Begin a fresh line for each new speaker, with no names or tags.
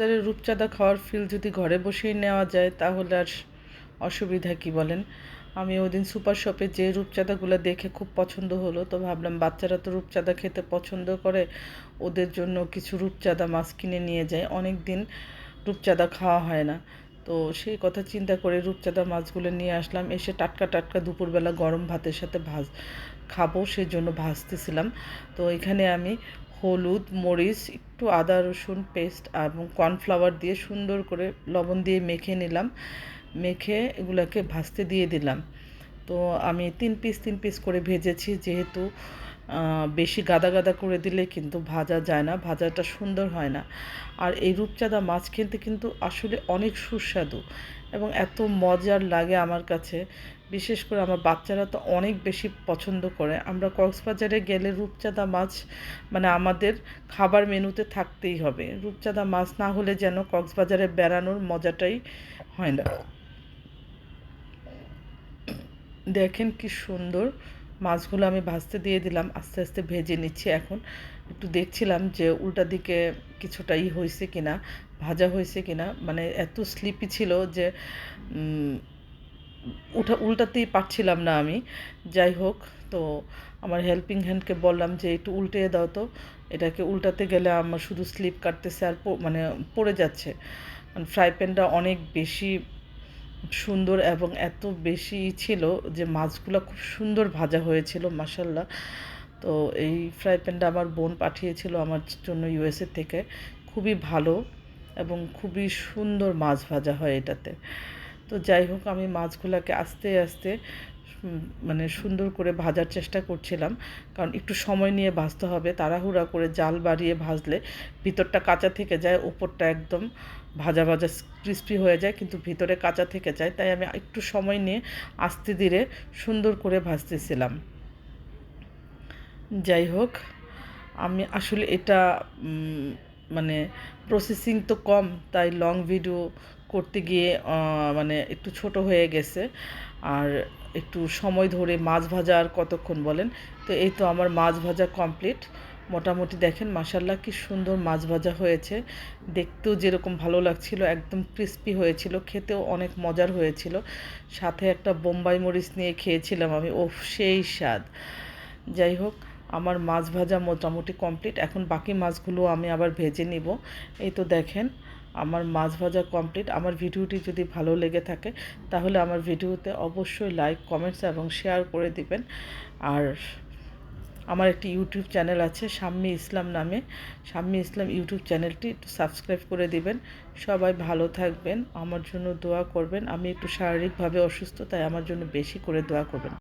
কক্সবাজারের রূপচাঁদা খাওয়ার ফিল যদি ঘরে বসেই নেওয়া যায়, তাহলে আর অসুবিধা কি বলেন? আমি ওদিন সুপার শপে যে রূপচাঁদাগুলো দেখে খুব পছন্দ হলো, তো ভাবলাম বাচ্চারা তো রূপচাঁদা খেতে পছন্দ করে, ওদের জন্য কিছু রূপচাঁদা মাছ কিনে নিয়ে যায় অনেক দিন রূপচাঁদা খাওয়া হয় না। তো সেই কথা চিন্তা করে রূপচাঁদা মাছগুলো নিয়ে আসলাম। এসে টাটকা টাটকা দুপুরবেলা গরম ভাতের সাথে ভাজ, খাব সেই জন্য ভাজতেছিলাম। তো এখানে আমি হলুদ, মরিচ, একটু আদা, রসুন পেস্ট এবং কর্নফ্লাওয়ার দিয়ে সুন্দর করে লবণ দিয়ে মেখে নিলাম। মেখে এগুলোকে ভাজতে দিয়ে দিলাম। তো আমি তিন পিস তিন পিস করে ভেজেছি যেহেতু বেশি গাদা গাদা করে দিলে কিন্তু ভাজা যায় না, ভাজাটা সুন্দর হয় না। আর এই রূপচাঁদা মাছ খেতে কিন্তু আসলে অনেক সুস্বাদু এবং এত মজার লাগে আমার কাছে। বিশেষ করে আমার বাচ্চারা তো অনেক বেশি পছন্দ করে। আমরা কক্সবাজারে গেলে রূপচাঁদা মাছ মানে আমাদের খাবার মেনুতে থাকতেই হবে। রূপচাঁদা মাছ না হলে যেন কক্সবাজারে বেড়ানোর মজাটাই হয় না। দেখেন কি সুন্দর মাছগুলো আমি ভাজতে দিয়ে দিলাম, আস্তে আস্তে ভেজে নিচ্ছি এখন। একটু দেখছিলাম যে উল্টা দিকে কিছুটা ই হয়েছে কিনা, ভাজা হয়েছে কিনা মানে এত স্লিপি ছিল যে উঠা, উল্টাতেই পারছিলাম না আমি। যাই হোক, তো আমার হেল্পিং হ্যান্ডকে বললাম যে একটু উল্টে দাও তো। এটাকে উল্টাতে গেলে আমার শুধু স্লিপ কাটতেছে আর মানে পড়ে যাচ্ছে। মানে ফ্রাই প্যানটা অনেক বেশি সুন্দর এবং এত বেশি ছিল যে মাছগুলো খুব সুন্দর ভাজা হয়েছিল মাসাল্লাহ তো এই ফ্রাই প্যানটা আমার বোন পাঠিয়েছিল আমার জন্য ইউএসএ থেকে। খুবই ভালো এবং খুবই সুন্দর মাছ ভাজা হয় এটাতে। তো যাই হোক, আমি মাছগুলোকে আস্তে আস্তে মানে সুন্দর করে ভাজার চেষ্টা করছিলাম। কারণ একটু সময় নিয়ে ভাজতে হবে, তাড়াহুড়া করে জাল বাড়িয়ে ভাজলে ভিতরটা কাঁচা থেকে যায়, ওপরটা একদম ভাজা ভাজা ক্রিস্পি হয়ে যায়, কিন্তু ভিতরে কাঁচা থেকে যায়। তাই আমি একটু সময় নিয়ে আস্তে ধীরে সুন্দর করে ভাজতেছিলাম। যাই হোক, আমি আসলে এটা মানে প্রসেসিং তো কম, তাই লং ভিডিও করতে গিয়ে মানে একটু ছোট হয়ে গেছে। আর একটু সময় ধরে মাছ ভাজা আর কতক্ষণ বলেন? তো এই তো আমার মাছ ভাজা কমপ্লিট মোটামুটি দেখেন মাসাল্লাহ কি সুন্দর মাছ ভাজা হয়েছে। দেখতেও যেরকম ভালো লাগছিল, একদম ক্রিস্পি হয়েছিল, খেতেও অনেক মজার হয়েছিল। সাথে একটা বোম্বাই মরিচ নিয়ে খেয়েছিলাম আমি ও সেই স্বাদ। যাই হোক, আমার মাছ ভাজা মোটামুটি কমপ্লিট এখন বাকি মাছগুলো আমি আবার ভেজে নিব। এই তো দেখেন আমার মাছ ভাজা কমপ্লিট আমার ভিডিওটি যদি ভালো লেগে থাকে, তাহলে আমার ভিডিওতে অবশ্যই লাইক কমেন্টস এবং শেয়ার করে দিবেন। আর আমার একটি ইউটিউব চ্যানেল আছে শাম্মী ইসলাম নামে। শাম্মী ইসলাম ইউটিউব চ্যানেলটি একটু সাবস্ক্রাইব করে দিবেন। সবাই ভালো থাকবেন, আমার জন্য দোয়া করবেন। আমি একটু শারীরিকভাবে অসুস্থ, তাই আমার জন্য বেশি করে দোয়া করবেন।